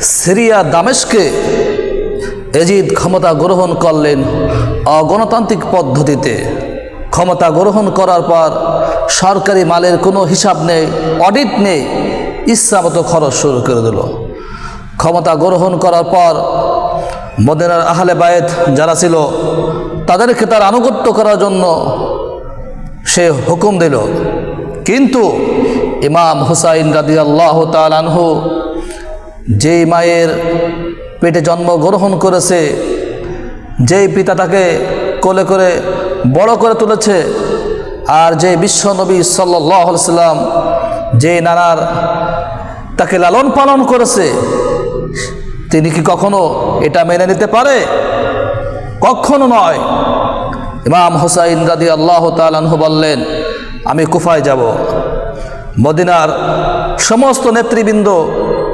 Syria দামেশকে Yazid ক্ষমতা গ্রহণ করলেন অগণতান্ত্রিক পদ্ধতিতে। ক্ষমতা গ্রহণ করার পর সরকারি মালের কোনো হিসাব নেই, অডিট নেই, ইচ্ছা মতো খরচ শুরু করে দিল। ক্ষমতা গ্রহণ করার পর মদিনার আহলে বায়েত যারা ছিল, তাদেরকে তার আনুগত্য করার জন্য সে হুকুম দিল। কিন্তু ইমাম হুসাইন রাদি আল্লাহ তালানহু যেই মায়ের পেটে জন্মগ্রহণ করেছে, যেই পিতা তাকে কোলে করে বড় করে তুলেছে, আর যে বিশ্ব নবী সাল্লাহ সাল্লাম যে নানার তাকে লালন পালন করেছে, তিনি কি কখনো এটা মেনে নিতে পারে? কখনো নয়। ইমাম হুসাইন রাদি আল্লাহ তালানহু বললেন, আমি কুফায় যাব। মদিনার সমস্ত নেতৃবৃন্দ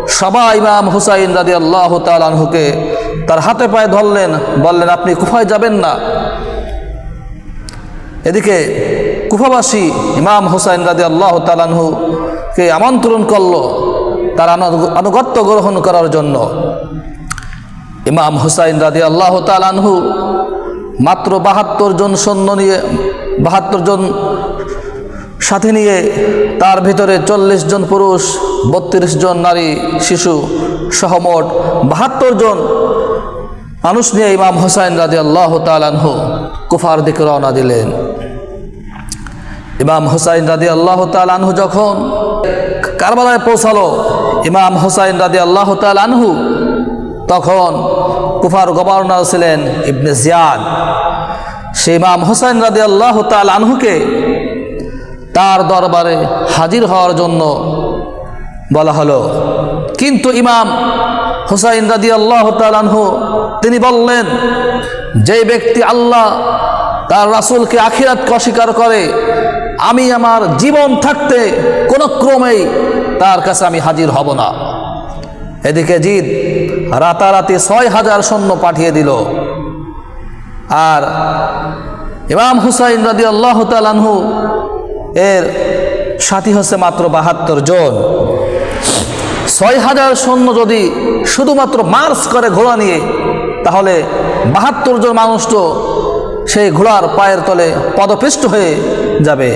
সবাই ইমাম হুসাইন রাদি আল্লাহ তালানহুকে তার হাতে পায়ে ধরলেন, বললেন, আপনি কুফায় যাবেন না। এদিকে কুফাবাসী ইমাম হুসাইন রাদি আল্লাহ তালানহুকে আমন্ত্রণ করল তার আনু- আনুগত্য গ্রহণ করার জন্য। ইমাম হুসাইন রাদি আল্লাহ তালানহু মাত্র বাহাত্তর জন সৈন্য নিয়ে, বাহাত্তর জন সাথে নিয়ে তার ভিতরে চল্লিশ জন পুরুষ, বত্রিশ জন নারী, শিশু সহমোট বাহাত্তর জন মানুষ নিয়ে ইমাম হোসাইন রাজি আল্লাহ তালানহু কুফার দিকে রওনা দিলেন। ইমাম হোসাইন রাজি আল্লাহ তালানহু যখন কারবালায় পৌঁছালো, ইমাম হোসাইন রাজি আল্লাহ তালানহু তখন কুফার গভর্নর ছিলেন ইবনে জিয়াদ। সে ইমাম হোসাইন রাজি আল্লাহ তালানহুকে তার দরবারে হাজির হওয়ার জন্য বলা হলো। কিন্তু ইমাম হুসাইন রাদি আল্লাহ তালানহু তিনি বললেন যে ব্যক্তি আল্লাহ তার রাসূলকে আখিরাতকে অস্বীকার করে, আমি আমার জীবন থাকতে কোনো ক্রমেই তার কাছে আমি হাজির হব না। এদিকে জিদ রাতারাতি ছয় হাজার সৈন্য পাঠিয়ে দিল। আর ইমাম হুসাইন রাদি আল্লাহ তালানহু এর সাথী হচ্ছে মাত্র বাহাত্তর জন। ছয় হাজার সৈন্য যদি শুধুমাত্র মার্চ করে ঘোড়া নিয়ে, তাহলে বাহাত্তর জন মানুষ তো সেই ঘোড়ার পায়ের তলে পদপিষ্ট হয়ে যাবে।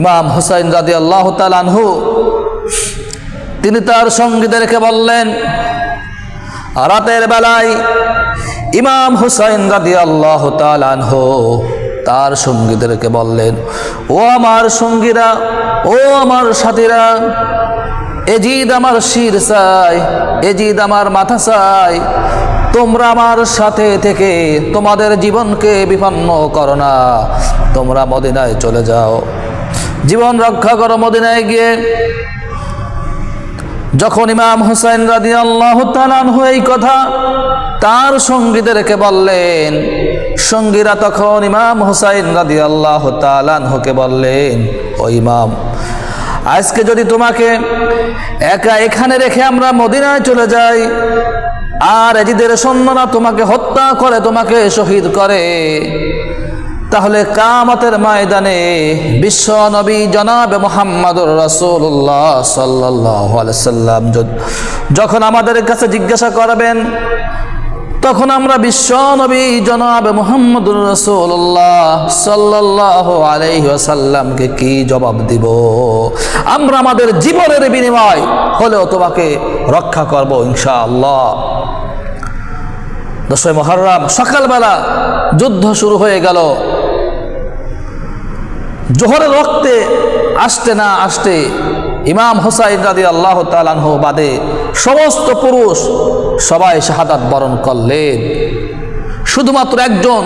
ইমাম হুসাইন রাদি আল্লাহ তালানহু তিনি তার সঙ্গীদেরকে বললেন, রাতের বেলায় ইমাম হুসাইন রাদি আল্লাহ তালানহু তার সঙ্গীদেরকে বললেন, ও আমার সঙ্গীরা, ও আমার সাথীরা, এজিদ আমার শির চাই এজিদ আমার মাথা চাই তোমরা আমার সাথে থেকে তোমাদের জীবনকে বিপন্ন করো না। তোমরা মদিনায় চলে যাও। জীবন রক্ষা করো মদিনায় গিয়ে। যখন ইমাম হুসাইন রাদি আল্লাহ এই কথা তার সঙ্গীদেরকে বললেন, সঙ্গীরা তখন ইমাম হুসাইন রাদি আল্লাহ তালানহুকে বললেন, ও ইমাম, আজকে যদি তোমাকে একা এখানে রেখে আমরা মদিনায় চলে যাই, আর এজিদের সৈন্যরা তোমাকে হত্যা করে, তোমাকে শহীদ করে তাহলে কামতের ময়দানে বিশ্ব নবী জনাবে মোহাম্মদুর আলাইহি সাল্লাম যখন আমাদের কাছে জিজ্ঞাসা করবেন, তখন আমরা বিশ্ব নবী জনাবে মোহাম্মদুর রাসূলুল্লাহ সাল্লাল্লাহু আলাইহি ওয়াসাল্লামকে কি জবাব দিব? আমরা আমাদের জীবনের বিনিময় হলেও তোমাকে রক্ষা করব ইনশাআল্লাহ। দশই মহরম, সকালবেলা যুদ্ধ শুরু হয়ে গেল। জোহরের রক্তে আসতে না আসতে ইমাম হোসাইন রাদি আল্লাহ তালানহ বাদে সমস্ত পুরুষ সবাই শাহাদাত বরণ করলেন। শুধুমাত্র একজন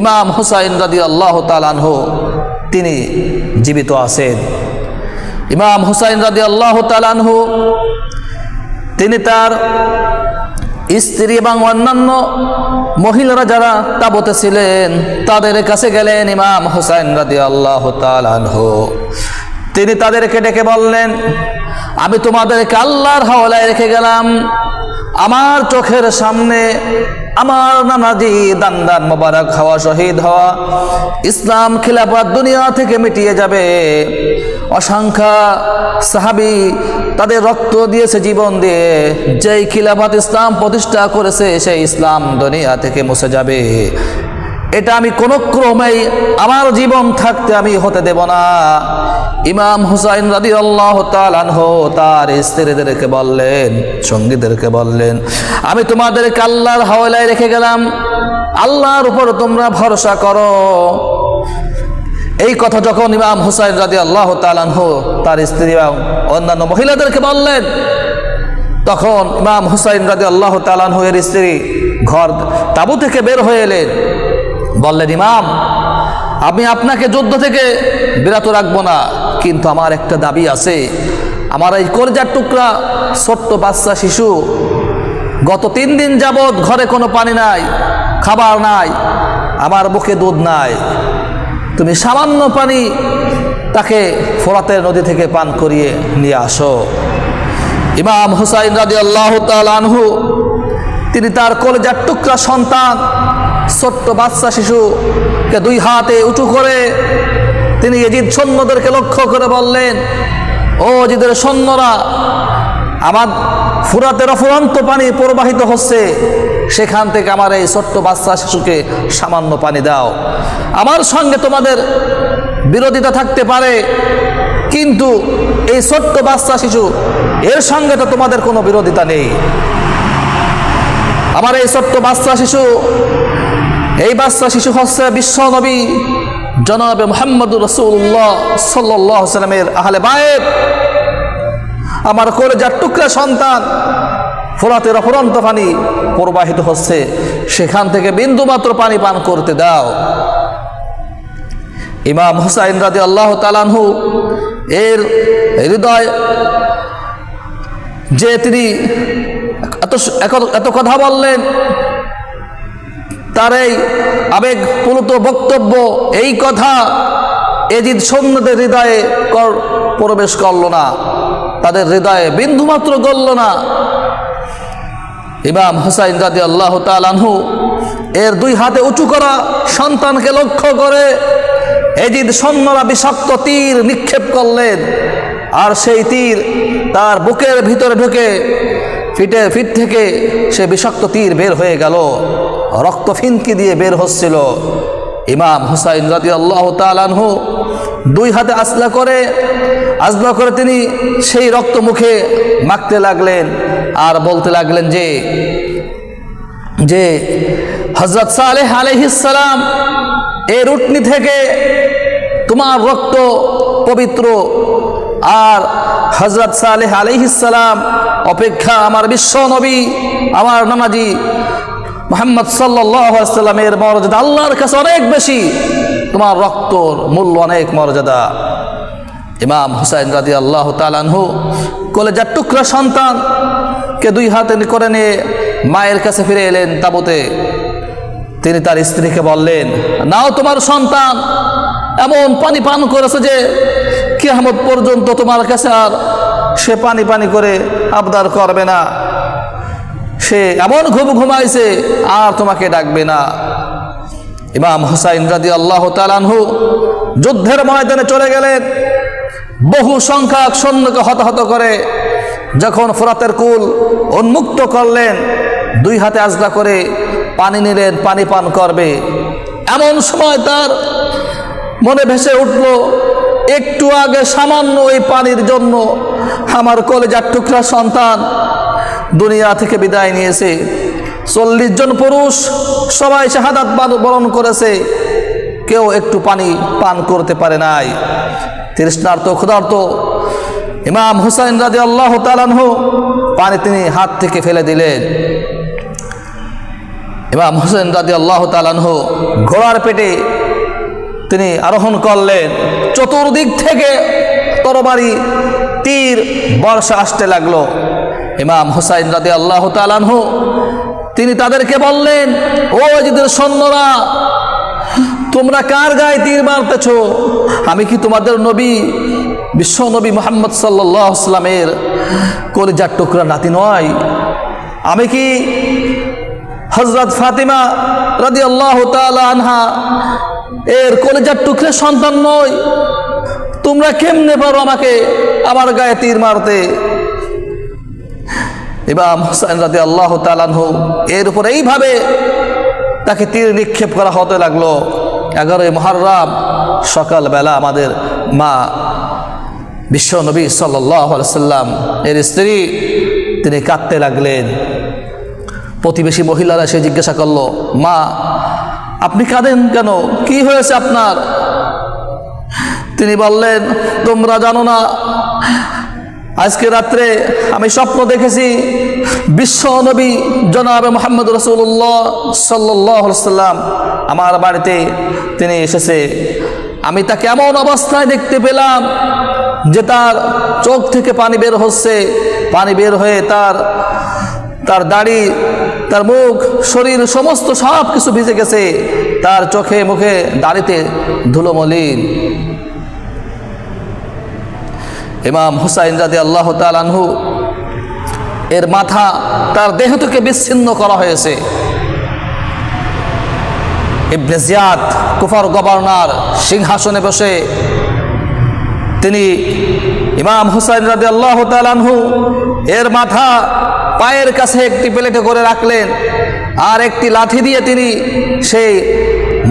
ইমাম হোসাইন রাদি আল্লাহ তালানহ তিনি জীবিত আছেন। ইমাম হুসাইন রাদি আল্লাহ তালানহু তিনি তার স্ত্রী এবং অন্যান্য মহিলারা যারা তাবতে ছিলেন, তাদের কাছে গেলেন ইমাম হুসাইন রাদি আল্লাহ তালানহু তিনি তাদেরকে ডেকে বললেন, আমি তোমাদেরকে আল্লাহর হাওলায় রেখে গেলাম। আমার চোখের সামনে আমার নানাজি দান্দান মোবারক হওয়া, শহীদ হওয়া, ইসলাম খিলাফত দুনিয়া থেকে মিটিয়ে যাবে। অসংখ্য সাহাবি তাদের রক্ত দিয়েছে জীবন দিয়ে। যেই খিলাফত ইসলাম প্রতিষ্ঠা করেছে, সেই ইসলাম দুনিয়া থেকে মুছে যাবে। এটা আমি কোনো ক্রমেই আমার জীবন থাকতে আমি হতে দেব না। ইমাম হুসাইন রাদি আল্লাহ তার স্ত্রীদেরকে বললেন, সঙ্গীদেরকে বললেন, আমি তোমাদেরকে আল্লাহর হাওলায় রেখে গেলাম। আল্লাহর উপর তোমরা ভরসা করো। এই কথা যখন ইমাম হুসাইন রাজি আল্লাহ তালানহ তার স্ত্রী এবং অন্যান্য মহিলাদেরকে বললেন, তখন ইমাম হুসাইন রাজি আল্লাহ তালানহ এর স্ত্রী ঘর তাবু থেকে বের হয়ে এলেন। বললেন, ইমাম, আমি আপনাকে যুদ্ধ থেকে বিরত রাখব না, কিন্তু আমার একটা দাবি আছে। আমার এই কর্জার টুকরা ছোট্ট বাচ্চা শিশু, গত তিন দিন যাবৎ ঘরে কোনো পানি নাই, খাবার নাই, আমার মুখে দুধ নাই। তুমি সামান্য পানি তাকে ফোরাতের নদী থেকে পান করিয়ে নিয়ে আসো। ইমাম হুসাইন রাজি আল্লাহ আনহু, তিনি তার কলেজার টুকরা সন্তান, ছোট্ট বাচ্চা শিশুকে দুই হাতে উঁচু করে তিনি এজিদ সৈন্যদেরকে লক্ষ্য করে বললেন, ও জিদের সৈন্যরা, আমার ফুরাতের অফুরন্ত পানি প্রবাহিত হচ্ছে। সেখান থেকে আমার এই ছোট্ট বাচ্চা শিশুকে সামান্য পানি দাও। আমার সঙ্গে তোমাদের বিরোধিতা থাকতে পারে, কিন্তু এই ছোট্ট বাচ্চা শিশু, এর সঙ্গে তো তোমাদের কোনো বিরোধিতা নেই। আমার এই ছোট্ট বাচ্চা শিশু, এই বাচ্চা শিশু হচ্ছে বিশ্ব নবী জনাবে মোহাম্মদুর রসুল্লাহ সাল্লাহ সাল্লামের আহলে বায়েব আমার করে যার টুকরা সন্তান ফোরাতের অপরন্ত পানি প্রবাহিত হচ্ছে। সেখান থেকে বিন্দুমাত্র পানি পান করতে দাও। ইমাম হুসাইন রাজি আল্লাহ তালানহু এর হৃদয় যে তিনি এত এত কথা বললেন, তার এই আবেগ পুলুত বক্তব্য, এই কথা এজিদ সৈন্যদের হৃদয়ে প্রবেশ করল না। তাদের হৃদয়ে বিন্দুমাত্র গলল না। ইমাম হুসাইন রাজি আল্লাহ তালানহু এর দুই হাতে উঁচু করা সন্তানকে লক্ষ্য করে এজিদ সৈন্যরা বিষাক্ত তীর নিক্ষেপ করলেন। আর সেই তীর তার বুকের ভিতরে ঢুকে ফিটে ফিট থেকে সে বিষাক্ত তীর বের হয়ে গেল। রক্ত ফিনকি দিয়ে বের হচ্ছিল। ইমাম হুসাইন রাজি আল্লাহ তালানহু দুই হাতে আসলা করে আসলা করে তিনি সেই রক্ত মুখে মাখতে লাগলেন আর বলতে লাগলেন যে যে হজরত সালেহ আলহিসাম এর উটনি থেকে তোমার রক্ত পবিত্র আর হজরত সালেহ আলহিসাম অপেক্ষা আমার বিশ্ব নবী, আমার নানাজি মোহাম্মদ সাল্লামের মর্যাদা আল্লাহর কাছে অনেক বেশি। তোমার রক্তর মূল্য অনেক মর্যাদা। ইমাম হুসাইন রাজি আল্লাহ তালানহু কলেজার টুকরা সন্তান কে দুই হাতে করে নিয়ে মায়ের কাছে ফিরে এলেন তাবুতে। তিনি তার স্ত্রীকে বললেন, নাও তোমার সন্তান, এমন পানি পান করেছে যে কেয়ামত পর্যন্ত তোমার কাছে আর সে পানি পানি করে আবদার করবে না। সে এমন ঘুম ঘুমাইছে, আর তোমাকে ডাকবে না। ইমাম হুসাইন রাজি আল্লাহ তালানহু যুদ্ধের ময়দানে চলে গেলেন। বহু সংখ্যক সৈন্যকে হতাহত করে, যখন ফোরাতের কুল উন্মুক্ত করলেন, দুই হাতে আজলা করে পানি নিলেন, পানি পান করবে। এমন সময় তার মনে ভেসে উঠল, একটু আগে সামান্য ওই পানির জন্য আমার কলেজার টুকরা সন্তান দুনিয়া থেকে বিদায় নিয়েছে। চল্লিশ জন পুরুষ সবাই শাহাদাত বরণ করেছে। কেউ একটু পানি পান করতে পারে নাই। তৃষ্ণার্ত, ক্ষুধার্ত ইমাম হুসাইন রাজি আল্লাহ তালানহ পানি তিনি হাত থেকে ফেলে দিলেন। ইমাম হুসেন রাজি আল্লাহ তালানহ ঘোড়ার পেটে তিনি আরোহণ করলেন। চতুর্দিক থেকে তরবারি, তীর, বর্ষা আসতে লাগল। ইমাম হুসাইন রাজি আল্লাহ তালানহ তিনি তাদেরকে বললেন, ও যদি সৈন্যরা, তোমরা কার গায়ে তীর মারতেছ? আমি কি তোমাদের নবী, বিশ্ব নবী মোহাম্মদ সাল্লামের কলিজার টুকরা নাতি নয়? আমি কি হজরত ফাতিমা রাদি আল্লাহ আনহা এর কলেজার টুকরে সন্তান নয়? তোমরা কেমনে পারো আমাকে আমার গায়ে তীর মারতে? ইমাম হোসেন রাতে আল্লাহ তালানহু এর উপর এইভাবে তাকে তীর নিক্ষেপ করা হতে লাগল। এগারোই মহারাম সকালবেলা আমাদের মা বিশ্ব নবী সাল্লাম, এর স্ত্রী তিনি কাঁদতে লাগলেন। প্রতিবেশী মহিলারা সে জিজ্ঞাসা করল, মা, আপনি কাঁদেন কেন? কি হয়েছে আপনার? তিনি বললেন, তোমরা জানো না আজকে রাত্রে আমি স্বপ্ন দেখেছি বিশ্ব নবী জনাবে মোহাম্মদ রসুল্লাহ সাল্লাহ সাল্লাম আমার বাড়িতে তিনি এসেছে। আমি তাকে এমন অবস্থায় দেখতে পেলাম যে তার চোখ থেকে পানি বের হচ্ছে। পানি বের হয়ে তার তার দাড়ি, তার মুখ, শরীর, সমস্ত সব কিছু ভিজে গেছে। তার চোখে, মুখে দাড়িতে ধুলো মলিন। ইমাম হুসাইন রাদি আল্লাহ তালানহু এর মাথা তার দেহ থেকে বিচ্ছিন্ন করা হয়েছে। ইবনে জিয়াদ, কুফার গভর্নর, সিংহাসনে বসে তিনি ইমাম হুসাইন রাদি আল্লাহ তালানহু এর মাথা পায়ের কাছে একটি প্লেটে করে রাখলেন, আর একটি লাঠি দিয়ে তিনি সেই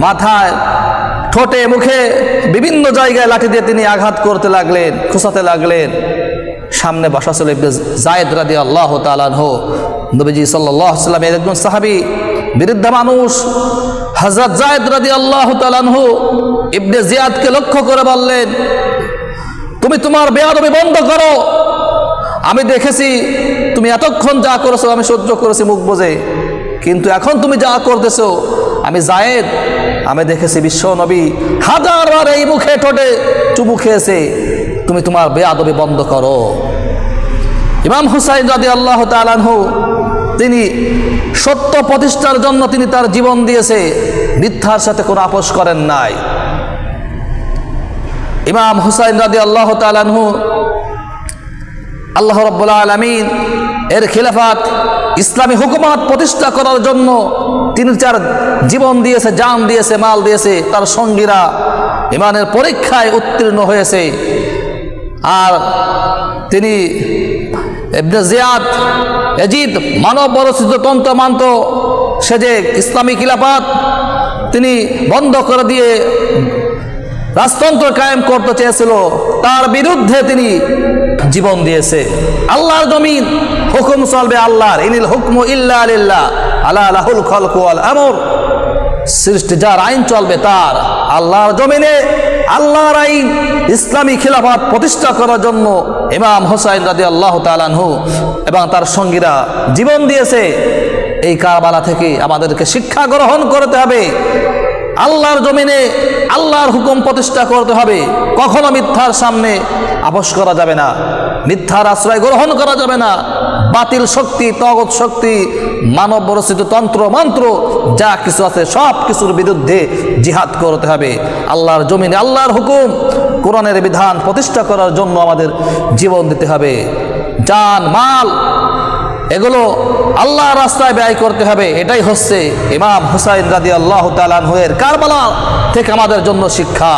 মাথায় ঠোঁটে, মুখে বিভিন্ন জায়গায় লাঠি দিয়ে তিনি আঘাত করতে লাগলেন খোসাতে লাগলেন। সামনে বাসা ছিল জায়েদ রাদি আল্লাহ তালানহ নবীজি সাল্লাহ সাল্লামের একজন সাহাবি, বিরুদ্ধা মানুষ। হজরত জায়েদ রাদি আল্লাহ তালানহ ইবনে জিয়াদকে লক্ষ্য করে বললেন, তুমি তোমার বেয়াদবি বন্ধ করো। আমি দেখেছি তুমি এতক্ষণ যা করেছ, আমি সহ্য করেছি মুখ বোঝে কিন্তু এখন তুমি যা করতেছো, আমি জায়েদ আমি দেখেছি বিশ্ব নবী হাজারবার এই মুখে ঠোঁটে চুমু খেয়েছে। তুমি তোমার বেয়াদবি বন্ধ করো। ইমাম হুসাইন রাদি আল্লাহ তালানহু তিনি সত্য প্রতিষ্ঠার জন্য তিনি তার জীবন দিয়েছে, মিথ্যার সাথে কোনো আপোষ করেন নাই। ইমাম হুসাইন রাদি আল্লাহ তালানহু আল্লাহ রব্বুল্লা আলমিন এর খিলাফাত ইসলামী হুকুমাত প্রতিষ্ঠা করার জন্য তিনি তার জীবন দিয়েছে, জান দিয়েছে, মাল দিয়েছে, তার সঙ্গীরা ইমানের পরীক্ষায় উত্তীর্ণ হয়েছে। আর তিনি ইবনে জিয়াদ, এজিদ মানব বরচিত তন্ত্র মান্ত সে যে ইসলামী খিলাফাত তিনি বন্ধ করে দিয়ে রাজতন্ত্র কায়েম করতে চেয়েছিল, তার বিরুদ্ধে তিনি জীবন দিয়েছে। আল্লাহর জমিন, হুকুম চলবে আল্লাহর। ইনিল হুকম ইল্লা আলিল্লাহ আল্লাহ আলাহুল খলকুয়াল আমর। সৃষ্টি যার আইন চলবে তার। আল্লাহর জমিনে আল্লাহর আইন ইসলামী খিলাফাত প্রতিষ্ঠা করার জন্য ইমাম হোসাইন রাজি আল্লাহ তালানহু এবং তার সঙ্গীরা জীবন দিয়েছে। এই কারবালা থেকে আমাদেরকে শিক্ষা গ্রহণ করতে হবে। আল্লাহর জমিনে আল্লাহর হুকুম প্রতিষ্ঠা করতে হবে। কখনো মিথ্যার সামনে আপোষ করা যাবে না। মিথ্যার আশ্রয় গ্রহণ করা যাবে না। বাতিল শক্তি তগত শক্তি, মানব রচিত তন্ত্র, মন্ত্র, যা কিছু আছে সব কিছুর বিরুদ্ধে জিহাদ করতে হবে। আল্লাহর জমিনে আল্লাহর হুকুম, কোরআনের বিধান প্রতিষ্ঠা করার জন্য আমাদের জীবন দিতে হবে। জান, মাল এগুলো আল্লাহ রাস্তায় ব্যয় করতে হবে। এটাই হচ্ছে ইমাম হুসাইন রাজি আল্লাহ তালানহের কারবালা থেকে আমাদের জন্য শিক্ষা।